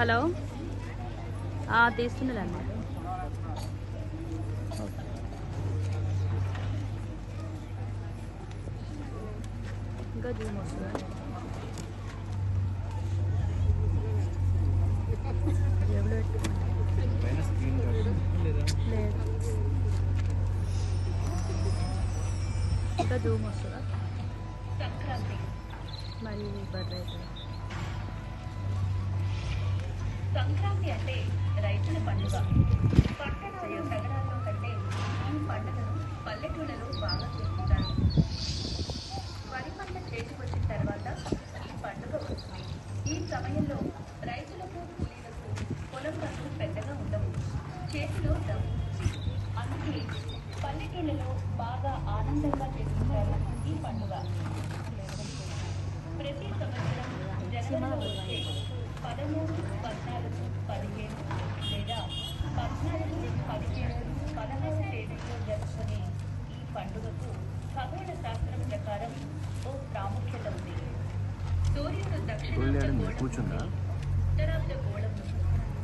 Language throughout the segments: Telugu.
హలో. తీసుకున్నాను ఇంకా జూమ్ వస్తుందా? లేదు. ఇంకా జూమ్ వస్తుందా? మరి బర్రె అవుతుందా సంక్రాంతి అంటే రైతుల పండుగ. పట్టణాల్లో నగరాల్లో కంటే ఈ పండుగను పల్లెటూళ్ళలో బాగా చేసుకుంటారు వరి పంట చేతికొచ్చిన తర్వాత ఈ పండుగ వస్తుంది. ఈ సమయంలో రైతులకు కూలీలకు పొలం పనులు పెద్దగా ఉండవు చేతిలో డబ్బు అందుకే పల్లెటూళ్ళలో బాగా ఆనందంగా చేసుకుంటారు ఈ పండుగ. ప్రతి సంవత్సరం జనవరిలో వచ్చే పదమూడు పద్నాలుగు పదిహేను లేదా పద్నాలుగు పదిహేను పదహారు తేదీల్లో జరుపుకునే ఈ పండుగకు ఖగోళ శాస్త్రం ప్రకారం ఓ ప్రాముఖ్యత ఉంది సూర్యుడు దక్షిణార్థ గోళం కూర్చుందా? నుండి గోళం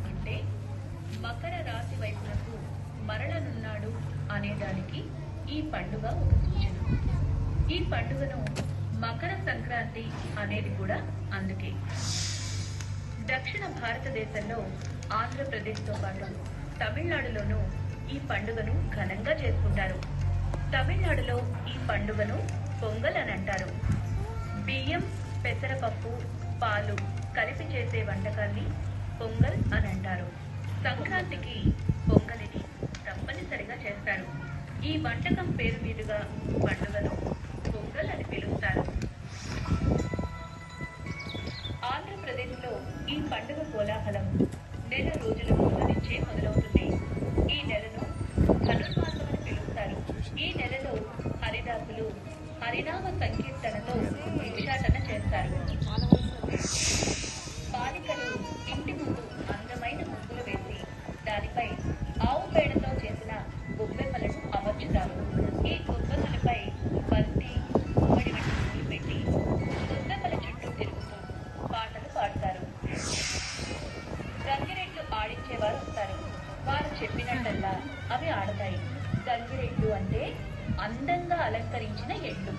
అంటే మకర రాశి వైపునకు మరలనున్నాడు అనేదానికి ఈ పండుగ ఒక సూచన ఈ పండుగను మకర సంక్రాంతి అనేది కూడా అందుకే దక్షిణ భారతదేశంలో ఆంధ్రప్రదేశ్తో పాటు తమిళనాడులోనూ ఈ పండుగను ఘనంగా చేసుకుంటారు. తమిళనాడులో ఈ పండుగను పొంగల్ అని అంటారు. బియ్యం పెసరపప్పు పాలు కలిపి చేసే వంటకాన్ని పొంగల్ అని అంటారు. సంక్రాంతికి పొంగలిని తప్పనిసరిగా చేస్తారు. ఈ వంటకం పేరు మీదుగా పండుగను పొంగల్ అని పిలుస్తారు. ఆంధ్రప్రదేశ్లో ఈ పండుగ కోలాహలం నెల రోజుల ముందు నుంచే మొదలవుతుంది. ఈ నెలను ధనుర్మాసం అని పిలుస్తారు. ఈ నెలలో హరిదాసులు హరినామ సంకీర్తనతో భిక్షాటన చేస్తారు. ఆడించేవారు ఉంటారు వారు చెప్పినట్టల్లా అవి ఆడతాయి. గంగిరెడ్లు అంటే అందంగా అలంకరించిన ఎడ్లు.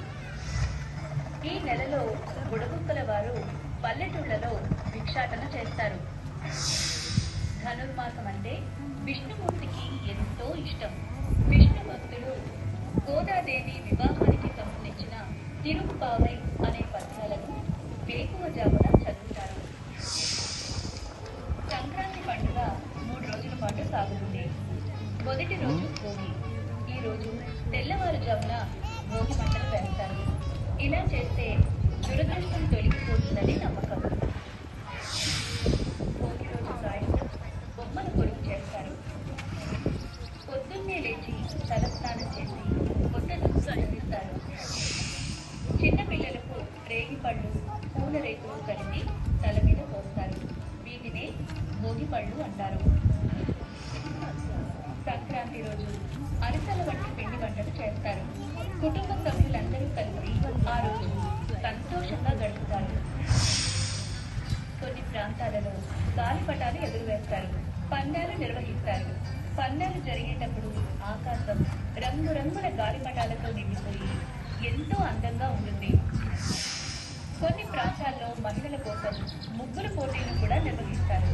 ఈ నెలలో బుడబుక్కల వారు పల్లెటూళ్ళలో భిక్షాటన చేస్తారు. ధనుర్మాసం అంటే విష్ణుమూర్తికి ఎంతో ఇష్టం. విష్ణు భక్తులు గోదాదేవి వివాహానికి సంబంధించిన తిరుపావై అనే పద్యాలను వేకువజామున చదువుతారు సంక్రాంతి పండుగ మూడు రోజుల పాటు సాగుతుంది మొదటి రోజు భోగి. ఈ రోజు తెల్లవారుజామున భోగి మంటలు వేస్తారు ఇలా చేస్తే దురదృష్టం తొలగిపోతుందని నమ్మకం. భోగి రోజు సాయంత్రం బొమ్మల కొడుకు చేస్తారు. పొద్దున్నే లేచి తలస్నానం చేసి కొత్త దుస్తులు ధరిస్తారు చిన్న పిల్లలకు రేగి పళ్ళు పూల రేకులు కలిపి తల మీద పోస్తారు. వీటినే భోగి పళ్ళు అంటారు. సంక్రాంతి రోజు అరిసెల వంటి పిండి వంటలు చేస్తారు. కుటుంబ సభ్యులందరూ కలిసి ఆ రోజు సంతోషంగా గడుపుతారు. కొన్ని ప్రాంతాలలో గాలిపటాలు ఎదురువేస్తారు పందాలు నిర్వహిస్తారు. పందాలు జరిగేటప్పుడు ఆకాశం రంగురంగుల గాలిపటాలతో నిండిపోయి ఎంతో అందంగా ఉంటుంది. కొన్ని ప్రాంతాల్లో మహిళల కోసం ముగ్గుల పోటీలు కూడా నిర్వహిస్తారు.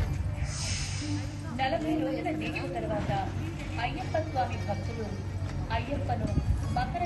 నలభై రోజుల దీక్ష తర్వాత అయ్యప్ప స్వామి భక్తులు అయ్యప్పను మకర